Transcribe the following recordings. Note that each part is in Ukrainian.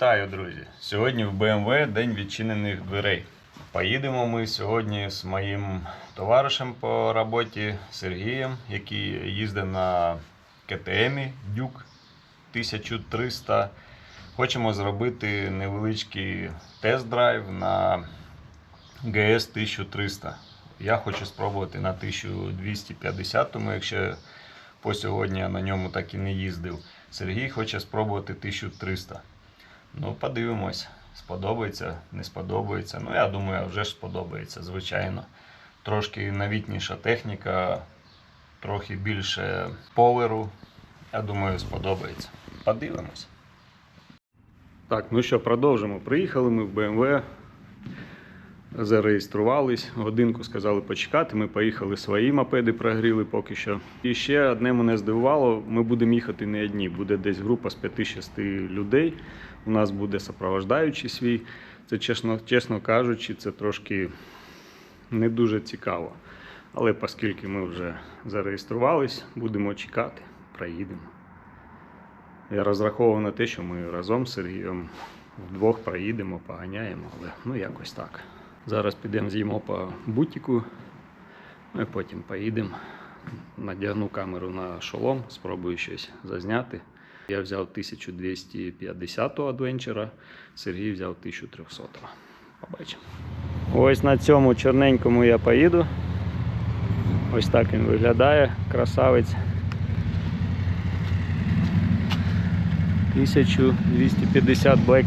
Вітаю, друзі! Сьогодні в BMW День відчинених дверей. Поїдемо ми сьогодні з моїм товаришем по роботі Сергієм, який їздить на КТМ Дюк 1300. Хочемо зробити невеличкий тест-драйв на ГС 1300. Я хочу спробувати на 1250, тому якщо по сьогодні я на ньому так і не їздив. Сергій хоче спробувати 1300. Ну, подивимось, сподобається, не сподобається. Ну, я думаю, вже ж сподобається, звичайно. Трошки новітніша техніка, трохи більше поверу. Я думаю, сподобається. Подивимось. Так, ну що, продовжимо. Приїхали ми в BMW, зареєструвались, годинку сказали почекати. Ми поїхали свої мопеди, прогріли поки що. І ще одне мене здивувало: ми будемо їхати не одні. Буде десь група з 5-6 людей. У нас буде сопровождаючий свій. Це чесно, чесно кажучи, це трошки не дуже цікаво. Але оскільки ми вже зареєструвались, будемо чекати, проїдемо. Я розраховував на те, що ми разом з Сергієм вдвох проїдемо, поганяємо, але ну якось так. Зараз підемо з'їмо по бутіку, ну і потім поїдемо. Надягну камеру на шолом, спробую щось зазняти. Я взяв 1250-го адвенчера, Сергій взяв 1300-го. Побачимо. Ось на цьому чорненькому я поїду. Ось так він виглядає, красавець. 1250 Black.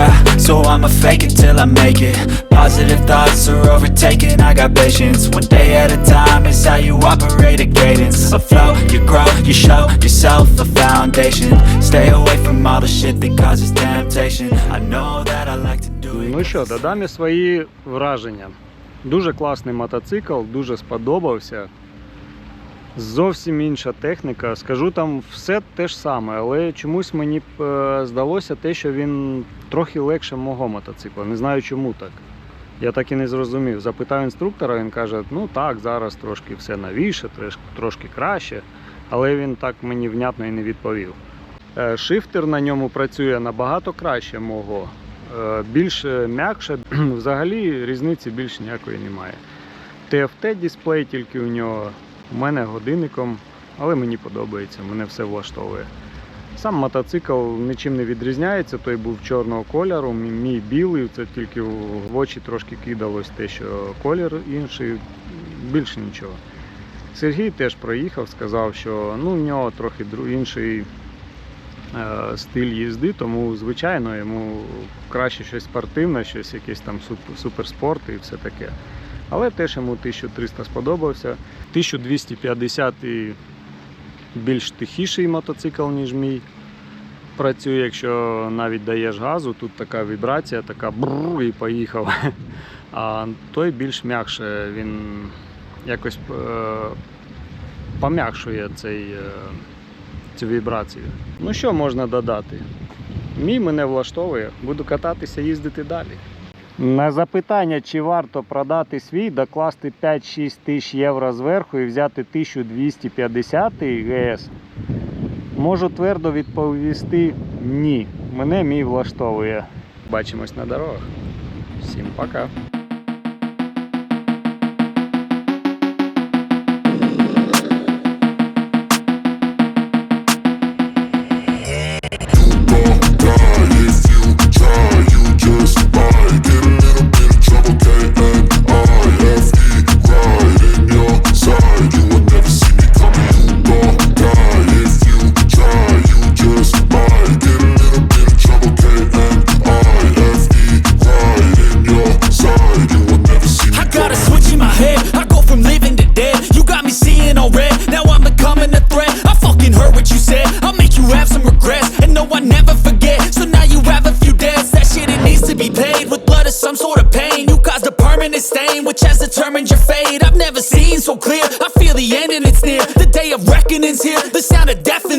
Yeah, so I'ma fake it till I make it Positive thoughts are overtaken, I got patience One day at a time is how you operate a cadence A flow, you grow, you show yourself a foundation Stay away from all the shit that causes temptation I know that I like to do it Ну що, додам я свої враження. Дуже класний мотоцикл, дуже сподобався. Зовсім інша техніка. Скажу, там все те ж саме, але чомусь мені е, здалося те, що він трохи легше мого мотоцикла. Не знаю чому так. Я так і не зрозумів. Запитав інструктора, він каже: ну так, зараз трошки все новіше, трошки краще, але він так мені внятно і не відповів. Е, Шифтер на ньому працює набагато краще мого. Е, Більш м'якше, взагалі різниці більш ніякої немає. TFT дисплей тільки у нього, у мене годинником, але мені подобається, мене все влаштовує. Сам мотоцикл нічим не відрізняється, той був чорного кольору, мій, білий, це тільки в очі трошки кидалось те, що колір інший, більше нічого. Сергій теж проїхав, сказав, що ну, в нього трохи інший е, стиль їзди, тому, звичайно, йому краще щось спортивне, щось якесь там суперспорт і все таке. Але теж йому 1300 сподобався. 1250 і більш тихіший мотоцикл, ніж мій. Працює, якщо навіть даєш газу, тут така вібрація, така бррр і поїхав. А той більш м'якше, він якось е, пом'якшує цей, е, цю вібрацію. Ну що можна додати? Мій мене влаштовує, буду кататися, їздити далі. На запитання, чи варто продати свій, докласти 5-6 тисяч євро зверху і взяти 1250 ГС, можу твердо відповісти ні. Мене мій влаштовує. Бачимось на дорогах. Всім пока. demons here. The sound of death